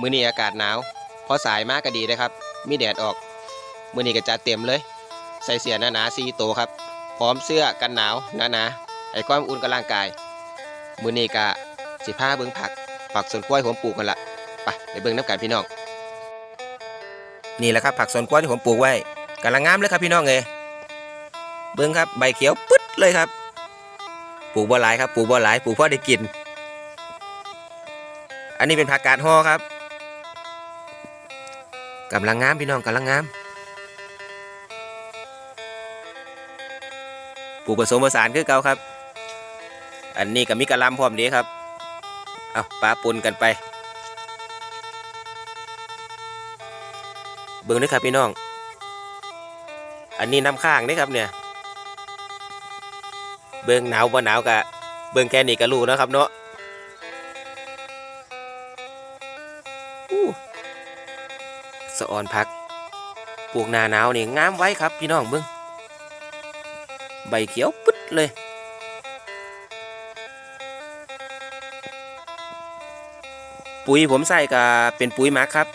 มื้อนี้อากาศหนาวพอสายมากก็ดีนะครับ มีแดดออก มื้อนี้ก็จัดเต็มเลย ใส่เสื้อหนาๆสีโตครับ พร้อมเสื้อกันหนาวหนาๆไอ้ความอุ่นกับร่างกาย มื้อนี้ก็สิพาเบิ่งผัก ผักสวนกล้วยผมปลูกกันละไปไปเบิ่งน้ำกันพี่น้อง นี่แหละครับผักสวนกล้วยที่ผมปลูกไว้กำลังงามเลยครับพี่น้องเอยเบิ่งครับใบเขียวปึ๊ดเลยครับ ปลูกบ่หลายครับ ปลูกบ่หลาย ปลูกพราะได้กิน อันนี้เป็นผักกาดห่อครับ กำลังงามพี่น้องกำลังงามปลูกผสมผสานคือเก่าครับ อันนี้ก็มีกระลำพร้อมเดีครับ เอาปลาปนกันไป เบิ่งด้วยครับพี่น้อง อันนี้น้ำข้างนี่ครับเนี่ย เบิ่งหนาวบ่หนาวกะ เบิ่งแค่นี้ก็รู้นะครับเนาะอู้ สะออนพักปลูกหนาหนาวนี่งามไว้ครับพี่น้องเบิ่งใบเขียวปึ๊ดเลย ปุ๋ยผมใส่ก็เป็นปุ๋ยมักครับ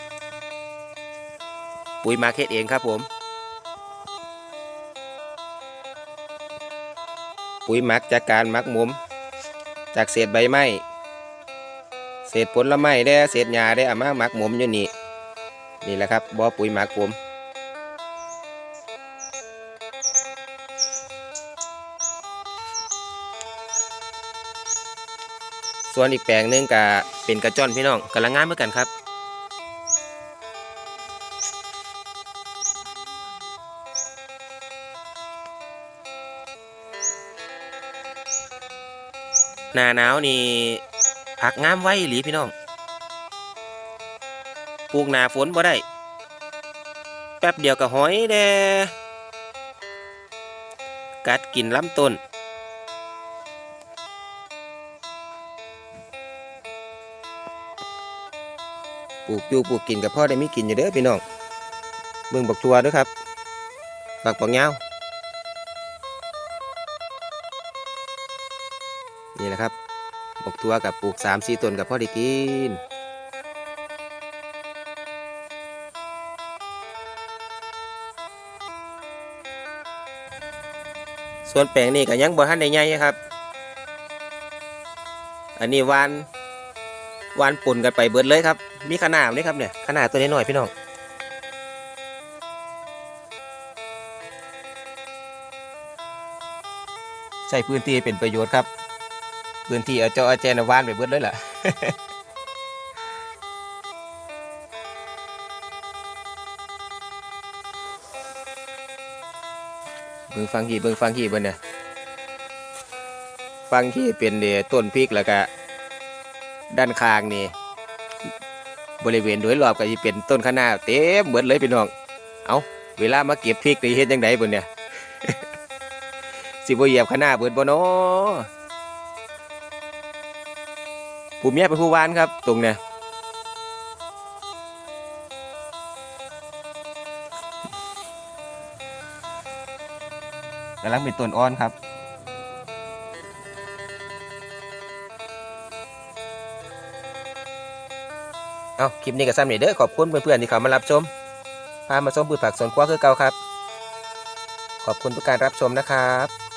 ปุ๋ยมักเฮ็ดเองครับผม ปุ๋ยมักจากการมักหมุม จากเศษใบไม้เศษผลไม้ได้เศษหญ้าได้อามาหมักหมุมอยู่นี่ นี่แหละครับบ่อปุ๋ยหมักผมส่วนอีกแปลงหนึงก็เป็นกระจ้อนพี่น้องกำลังงามเหมือนกันครับหน้าหนาวนี่ผักงามไว้หลีพี่น้อง ปลูกหนาฝนบ่ได้ แป๊บเดียวก็หอยแดกัดกินลำต้น ปลูกอยู่ปลูกกินกับพ่อได้มีกินอยู่เด้อพี่น้องเบิ่งบักทัวด้วยครับบักปังยาวนี่แหละครับบักทัวกับปลูกสามสี่ต้นกับพ่อได้กิน ส่วนแปลงนี่ก็ยังบ่ทันได้ใหญ่ครับ อันนี้วานวานปุ่นกันไปเบิดเลยครับ มีขนาดนี่ครับเนี่ยขนาดตัวนี้หน่อยพี่น้องใช้พื้นที่เป็นประโยชน์ครับ พื้นที่เอาเจ้าอาแจนวานไปเบิดเลยล่ะ เบิ่งฟังขี่เบิ่งฟังขี่เบิ่งเนี่ยฟังขี่เป็นเดต้นพริกแล้วก็ด้านข้างนี่บริเวณโดยรอบก็จะเป็นต้นข้าหน้าเต็มเหมือนเลยพี่น้อง เอาเวลามาเก็บพริกนี่เฮ็ดยังไงบนเนี่ยสิบ่เหยียบข้าหน้าเบิดบ่เนาะผู้เมียเป็นผู้วานครับ ตรงเนี่ย กำลังเป็นต้นอ่อนครับเอาคลิปนี้ก็ซ้ำนี่เด้อขอบคุณเพื่อนๆที่เข้ามารับชม พามาชมพืชผักสวนครัวคือเก่าครับ ขอบคุณทุกการรับชมนะครับ